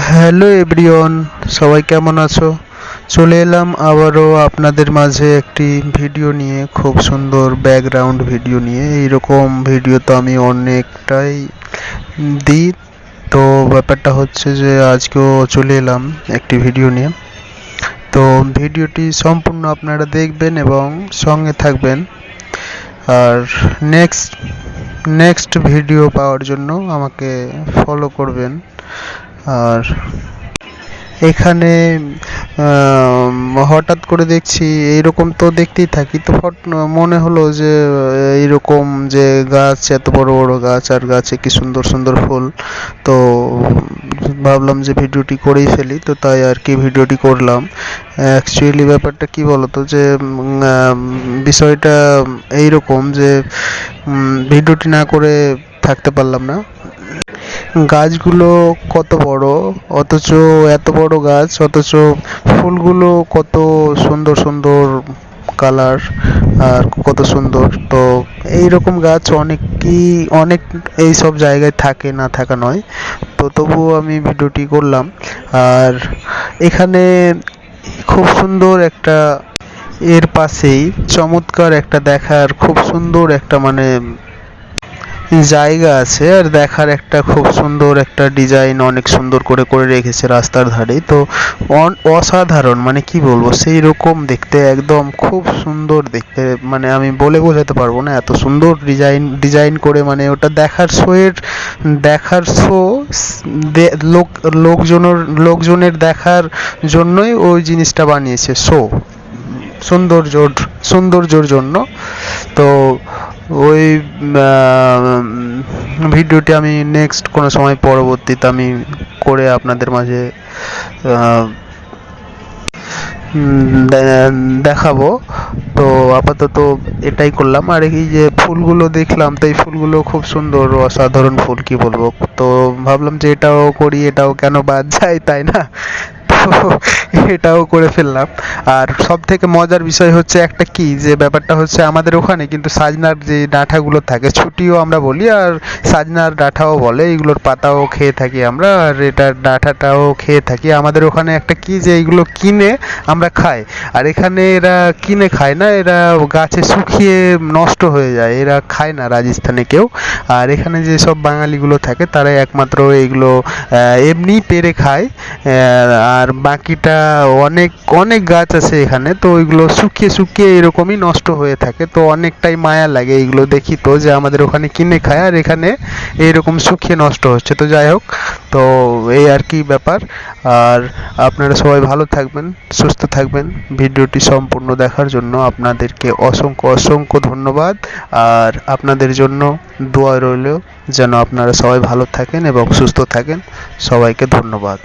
Hello everyone, সবাই কেমন আছো? চলে এলাম আবারও আপনাদের মাঝে একটি ভিডিও নিয়ে, খুব সুন্দর ব্যাকগ্রাউন্ড ভিডিও নিয়ে। এইরকম ভিডিও তো আমি অনেকটাই দিই। তো ব্যাপারটা হচ্ছে যে, আজকেও চলে এলাম একটি ভিডিও নিয়ে। তো ভিডিওটি সম্পূর্ণ আপনারা দেখবেন এবং সঙ্গে থাকবেন। আর নেক্সট নেক্সট ভিডিও পাওয়ার জন্য আমাকে ফলো করবেন। আর এখানে হঠাৎ করে দেখছি এইরকম তো দেখতেই থাকি। তো মনে হলো যে, এইরকম যে গাছ, এত বড় বড় গাছ আর গাছে কি সুন্দর সুন্দর ফুল। তো ভাবলাম যে ভিডিওটি করেই ফেলি, তো তাই আর কি ভিডিওটি করলাম। অ্যাকচুয়ালি ব্যাপারটা কি বলতো যে বিষয়টা এইরকম যে ভিডিওটি না করে থাকতে পারলাম না। গাছগুলো কত বড়? অথচ এত বড় গাছ, অথচ ফুলগুলো কত সুন্দর সুন্দর কালার আর কত সুন্দর। তো এই রকম গাছ অনেকই, অনেক এই সব জায়গায় থাকে না থাকা নয়। তো তবুও আমি ভিডিওটি করলাম। আর এখানে খুব সুন্দর একটা এর পাশেই চমৎকার একটা দেখার, খুব সুন্দর একটা মানে জায়গা আছে আর দেখার একটা খুব সুন্দর একটা ডিজাইন অনেক সুন্দর করে করে রেখেছে রাস্তার ধারে তো অসাধারণ মানে কি বলব সেই রকম দেখতে একদম খুব সুন্দর দেখতে। মানে আমি বলে বোঝাতে পারব না, এত সুন্দর ডিজাইন ডিজাইন করে মানে ওটা দেখার শোয়ের, দেখার শো লোক, লোকজনের লোকজনের দেখার জন্যই ওই জিনিসটা বানিয়েছে, শো। সৌন্দর্যর সৌন্দর্যর জন্য। তো ওই ভিডিওটি আমি নেক্সট কোনো সময় পরবর্তীতে আমি করে আপনাদের মাঝে দেখাবো। তো আপাতত এটাই করলাম। আর এই যে ফুলগুলো দেখলাম, তো এই ফুলগুলো খুব সুন্দর, অসাধারণ ফুল, কি বলব? তো ভাবলাম যে এটাও করি, এটাও কেন বাদ যায়, তাই না? এটাও করে ফেললাম। আর সব থেকে মজার বিষয় হচ্ছে একটা কি? যে ব্যাপারটা হচ্ছে আমাদের ওখানে কিন্তু সাজনার যে ডাঁটাগুলো থাকে, ছুটিও আমরা বলি, আর সাজনার ডাঁটাও বলে, এগুলোর পাতাও খেয়ে থাকি আমরা, আর এটার ডাঁটাটাও খেয়ে থাকি। আমাদের ওখানে একটা কি যে এইগুলো কিনে আমরা খাই, আর এখানে এরা কিনে খায় না, এরা গাছে শুকিয়ে নষ্ট হয়ে যায়, এরা খায় না রাজস্থানে কেউ। আর এখানে যে সব বাঙালিগুলো থাকে তারা একমাত্র এইগুলো এমনি পেরে খায় আর বাকিটা অনেক অনেক গাছ আছে এখানে, তো ওইগুলো শুকিয়ে শুকিয়ে এরকমই নষ্ট হয়ে থাকে, তো অনেকটাই মায়া লাগে এইগুলো দেখি তো যে আমাদের ওখানে কিনে খায়, আর এখানে এইরকম শুকিয়ে নষ্ট হচ্ছে, তো যাই হোক, তো এই আর কি ব্যাপার, আর আপনারা সবাই ভালো থাকবেন, সুস্থ থাকবেন, ভিডিওটি সম্পূর্ণ দেখার জন্য আপনাদেরকে অসংখ্য অসংখ্য ধন্যবাদ, আর আপনাদের জন্য দোয়া রইল যেন আপনারা সবাই ভালো থাকেন এবং সুস্থ থাকেন, সবাইকে ধন্যবাদ।